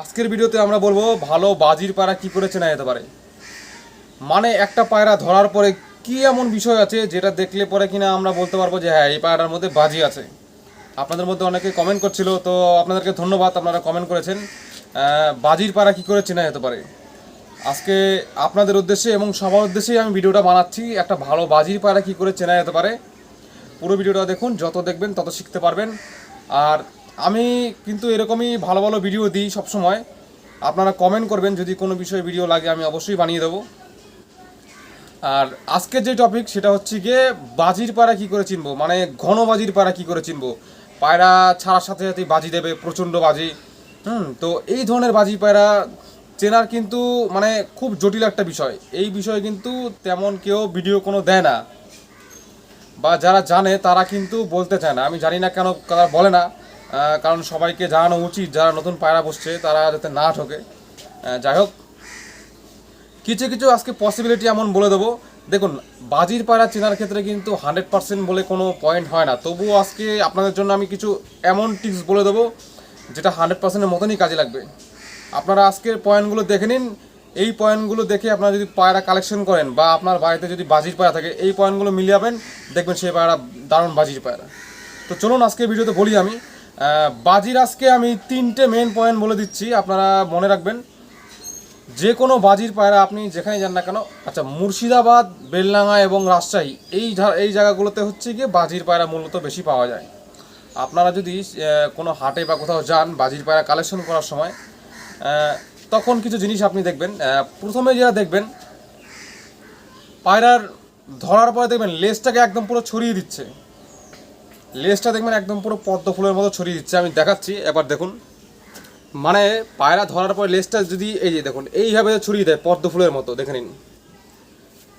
আজকের ভিডিওতে আমরা বলব ভালো বাজির পায়রা কি করে চেনা যেতে পারে। মানে একটা পায়রা ধরার পরে কি এমন বিষয় আছে যেটা দেখলে পরে কিনা আমরা বলতে পারব যে হ্যাঁ এই পায়রার মধ্যে বাজি আছে। আপনাদের মধ্যে অনেকে কমেন্ট করছিল, তো আপনাদেরকে ধন্যবাদ, আপনারা কমেন্ট করেছেন। বাজির পায়রা কি করে চেনা যেতে পারে। আজকে আপনাদের উদ্দেশ্যে এবং সবার উদ্দেশ্যেই আমি ভিডিওটা বানাচ্ছি, একটা ভালো বাজির পায়রা কি করে চেনা যেতে পারে। পুরো ভিডিওটা দেখুন, যত দেখবেন তত শিখতে পারবেন। আর আমি কিন্তু এরকমই ভালো ভালো ভিডিও দিই সবসময়। আপনারা কমেন্ট করবেন, যদি কোনো বিষয়ে ভিডিও লাগে আমি অবশ্যই বানিয়ে দেবো। আর আজকের যে টপিক সেটা হচ্ছে গিয়ে বাজির পায়রা কি করে চিনবো? মানে ঘন বাজির পায়রা কি করে চিনবো? পায়রা ছাড়ার সাথে সাথে বাজি দেবে, প্রচণ্ড বাজি। হুম, তো এই ধরনের বাজি পায়রা চেনার কিন্তু মানে খুব জটিল একটা বিষয়। এই বিষয়ে কিন্তু তেমন কেউ ভিডিও কোনো দেয় না। বা যারা জানে তারা কিন্তু বলতে চায় না। আমি জানি না কেন তারা বলে না। কারণ সবাইকে জানানো উচিত, যারা নতুন পায়রা বসছে, তারা যাতে না ঠকে। যাই হোক, কিছু কিছু আজকে পসিবিলিটি এমন বলে দেবো। দেখুন, বাজির পায়রা চেনার ক্ষেত্রে কিন্তু হান্ড্রেড পার্সেন্ট বলে কোনো পয়েন্ট হয় না। তবুও আজকে আপনাদের জন্য আমি কিছু এমন টিপস বলে দেবো, যেটা হান্ড্রেড পার্সেন্টের মতনই কাজে লাগবে। আপনারা আজকের পয়েন্টগুলো দেখে নিন। এই পয়েন্টগুলো দেখে আপনারা যদি পায়রা কালেকশন করেন বা আপনার বাড়িতে যদি বাজির পায়রা থাকে, এই পয়েন্টগুলো মিলিয়ে মিলিয়াবেন দেখবেন সেই পায়রা দারুণ বাজির পায়রা। তো চলুন, আজকে ভিডিওতে বলি আমি। বাজির আজকে আমি তিনটে মেন পয়েন্ট বলে দিচ্ছি, আপনারা মনে রাখবেন। যে কোনো বাজির পায়রা আপনি যেখানে যান না কেন আচ্ছা মুর্শিদাবাদ, বেলডাঙ্গা এবং রাজশাহী, এই এই জায়গাগুলোতে হচ্ছে গিয়ে বাজির পায়রা মূলত বেশি পাওয়া যায়। আপনারা যদি কোনো হাটে বা কোথাও যান বাজির পায়রা কালেকশন করার সময় তখন কিছু জিনিস আপনি দেখবেন প্রথমে যেটা দেখবেন, পায়রার ধরার পরে দেখবেন লেজটাকে একদম পুরো ছড়িয়ে দিচ্ছে। লেজটা দেখবেন একদম পুরো পদ্ম ফুলের মতো ছড়িয়ে দিচ্ছে। আমি দেখাচ্ছি, এবার দেখুন। মানে পায়রা ধরার পর লেজটা যদি এই যে দেখুন, এইভাবে ছড়িয়ে দেয় পদ্ম ফুলের মতো, দেখে নিন।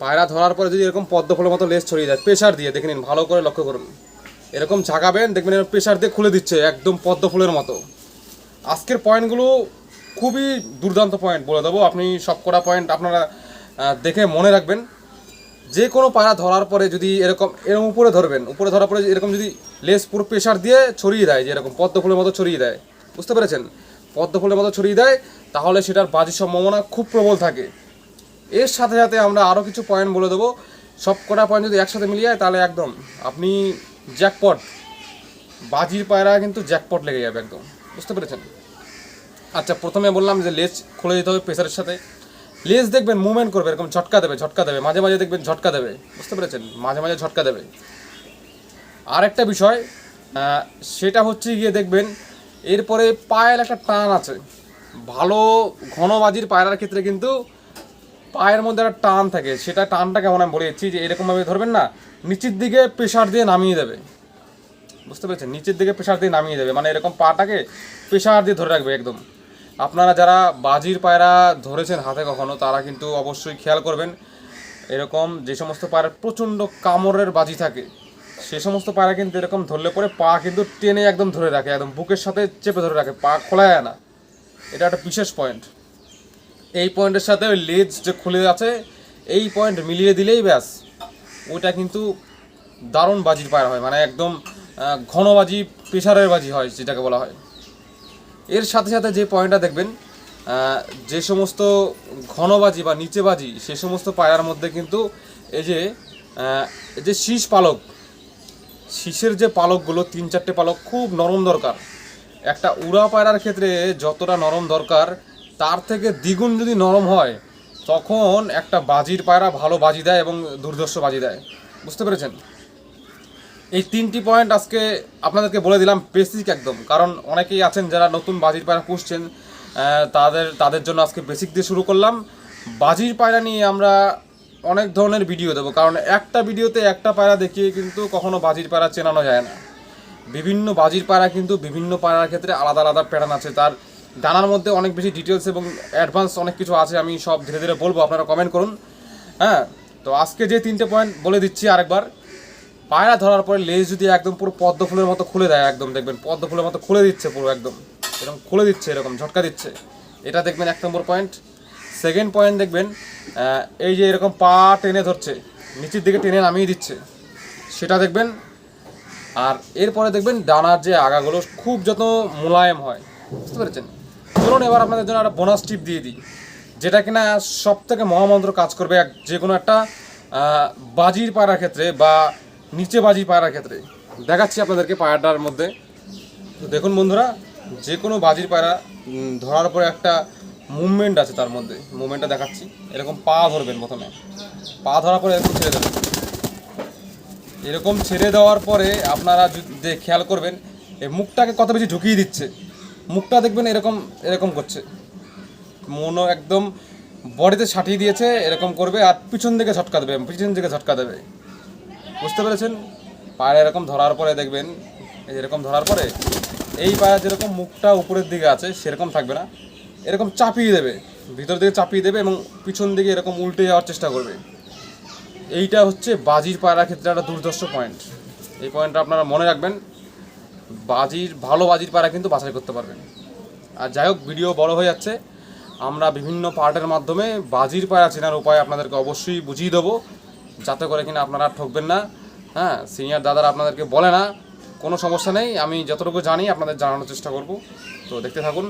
পায়রা ধরার পরে যদি এরকম পদ্ম ফুলের মতো লেজ ছড়িয়ে দেয় প্রেশার দিয়ে, দেখে নিন, ভালো করে লক্ষ্য করুন। এরকম ঝাঁকাবেন, দেখবেন এরকম প্রেশার দিয়ে খুলে দিচ্ছে একদম পদ্ম ফুলের মতো। আজকের পয়েন্টগুলো খুবই দুর্দান্ত পয়েন্ট বলে দেবো। আপনি সব কটা পয়েন্ট আপনারা দেখে মনে রাখবেন। যে কোনো পায়রা ধরার পরে যদি এরকম এরকম উপরে ধরবেন, উপরে ধরার পরে এরকম যদি লেস পুরো প্রেশার দিয়ে ছড়িয়ে দেয়, যে এরকম পদ্ম ফুলের মতো ছড়িয়ে দেয়, বুঝতে পেরেছেন? পদ্ম ফুলের মতো ছড়িয়ে দেয়, তাহলে সেটার বাজির সম্ভাবনা খুব প্রবল থাকে। এর সাথে সাথে আমরা আরও কিছু পয়েন্ট বলে দেবো। সব কটা পয়েন্ট যদি একসাথে মিলিয়ে যায়, তাহলে একদম আপনি জ্যাকপট বাজির পায়রা কিন্তু জ্যাকপট লেগে যাবে একদম। বুঝতে পেরেছেন? আচ্ছা প্রথমে বললাম যে লেজ খুলে দিতে হবে প্রেসারের সাথে। লেজ দেখবেন মুভমেন্ট করবে, এরকম ঝটকা দেবে ঝটকা দেবে, মাঝে মাঝে দেখবেন ঝটকা দেবে। বুঝতে পেরেছেন? মাঝে মাঝে ঝটকা দেবে। আর একটা বিষয় সেটা হচ্ছে গিয়ে দেখবেন, এরপরে পায়ের একটা টান আছে। ভালো ঘনবাজির পায়রার ক্ষেত্রে কিন্তু পায়ের মধ্যে একটা টান থাকে। সেটা টানটা কেমন আমি বলে দিচ্ছি যে এরকমভাবে ধরবেন না, নিচের দিকে প্রেশার দিয়ে নামিয়ে দেবে। বুঝতে পেরেছেন? নিচের দিকে প্রেশার দিয়ে নামিয়ে দেবে। মানে এরকম পাটাকে প্রেশার দিয়ে ধরে রাখবে একদম। আপনারা যারা বাজির পায়রা ধরেছেন হাতে কখনো তারা কিন্তু অবশ্যই খেয়াল করবেন। এরকম যে সমস্ত পায়রার প্রচণ্ড কামড়ের বাজি থাকে সে সমস্ত পায়রা কিন্তু এরকম ধরলে পরে পা কিন্তু টেনে একদম ধরে রাখে একদম বুকের সাথে চেপে ধরে রাখে পা খোলা যায় না। এটা একটা বিশেষ পয়েন্ট এই পয়েন্টের সাথে ওই লেজ যে খুলে আছে এই পয়েন্ট মিলিয়ে দিলেই ব্যাস। ওইটা কিন্তু দারুণ বাজির পায়রা হয় মানে একদম আহ, ঘন বাজি প্রেশারের বাজি হয় যেটাকে বলা হয়। এর সাথে সাথে যে পয়েন্টটা দেখবেন যে সমস্ত ঘনবাজি বা নিচে বাজি সে সমস্ত পায়রার মধ্যে কিন্তু এই যে যে শীষ পালক, শীষের যে পালকগুলো, তিন চারটে পালক খুব নরম দরকার। একটা উড়া পায়রার ক্ষেত্রে যতটা নরম দরকার, তার থেকে দ্বিগুণ যদি নরম হয়, তখন একটা বাজির পায়রা ভালো বাজি দেয় এবং দুর্ধর্ষ বাজি দেয়। বুঝতে পেরেছেন? এই তিনটি পয়েন্ট আজকে আপনাদেরকে বলে দিলাম বেসিক একদম। কারণ অনেকেই আছেন যারা নতুন বাজির পায়রা পুষছেন তাদের তাদের জন্য আজকে বেসিক দিয়ে শুরু করলাম। বাজির পায়রা নিয়ে আমরা অনেক ধরনের ভিডিও দেবো, কারণ একটা ভিডিওতে একটা পায়রা দেখিয়ে কিন্তু কখনো বাজির পায়রা চেনানো যায় না। বিভিন্ন বাজির পায়রা কিন্তু বিভিন্ন পায়রার ক্ষেত্রে আলাদা আলাদা প্যাটার্ন আছে। তার ডানার মধ্যে অনেক বেশি ডিটেলস এবং অ্যাডভান্স অনেক কিছু আছে, আমি সব ধীরে ধীরে বলব, আপনারা কমেন্ট করুন। হ্যাঁ তো আজকে যে তিনটে পয়েন্ট বলে দিচ্ছি আরেকবার। পায়রা ধরার পরে লেজ যদি একদম পুরো পদ্ম ফুলের মতো খুলে দেয় একদম, দেখবেন, পদ্ম ফুলের মতো খুলে দিচ্ছে পুরো একদম। এরকম খুলে দিচ্ছে, এরকম ঝটকা দিচ্ছে। এটা দেখবেন এক নম্বর পয়েন্ট সেকেন্ড পয়েন্ট দেখবেন এই যে এরকম পা টেনে ধরছে, নিচের দিকে টেনে নামিয়ে দিচ্ছে, সেটা দেখবেন। আর এরপরে দেখবেন ডানার যে আগাগুলো খুব যত মোলায়েম হয়, বুঝতে পেরেছেন? চলুন এবার আপনাদের জন্য একটা বোনাস টিপ দিয়ে দিই, যেটা কিনা সব থেকে মহামন্ত্র কাজ করবে এক যে কোনো একটা বাজির পায়রার ক্ষেত্রে বা নিচে বাজির পায়রার ক্ষেত্রে। দেখাচ্ছি আপনাদেরকে পায়রাটার মধ্যে। তো দেখুন বন্ধুরা, যে কোনো বাজির পায়রা ধরার পরে একটা মুভমেন্ট আছে তার মধ্যে। মুভমেন্টটা দেখাচ্ছি। এরকম পা ধরবেন প্রথমে। পা ধরার পরে এরকম ছেড়ে দেবেন। এরকম ছেড়ে দেওয়ার পরে আপনারা খেয়াল করবেন, এই মুখটাকে কত বেশি ঢুকিয়ে দিচ্ছে। মুখটা দেখবেন এরকম এরকম করছে। মনও একদম বডিতে ছাটিয়ে দিয়েছে, এরকম করবে, আর পিছন দিকে ঝটকা দেবে, পিছন দিকে ঝটকা দেবে। বুঝতে পেরেছেন? পায়ে এরকম ধরার পরে দেখবেন এরকম ধরার পরে এই পায়ে যেরকম মুখটা উপরের দিকে আছে, সেরকম থাকবে না। এরকম চাপিয়ে দেবে, ভিতর দিকে চাপিয়ে দেবে এবং পিছন দিকে এরকম উল্টে যাওয়ার চেষ্টা করবে। এইটা হচ্ছে বাজির পায়রার ক্ষেত্রে একটা দুর্দর্শ পয়েন্ট এই পয়েন্টটা আপনারা মনে রাখবেন, বাজির, ভালো বাজির পায়রা কিন্তু বাছাই করতে পারবেন। আর যাই হোক, ভিডিও বড় হয়ে যাচ্ছে। আমরা বিভিন্ন পার্টের মাধ্যমে বাজির পায়রা চেনার উপায় আপনাদেরকে অবশ্যই বুঝিয়ে দেবো। যাতে করে কিনা আপনারা ঠকবেন না। হ্যাঁ সিনিয়র দাদারা আপনাদেরকে বলে না, কোনো সমস্যা নেই। আমি যতটুকু জানি, আপনাদের জানানোর চেষ্টা করব। তো দেখতে থাকুন।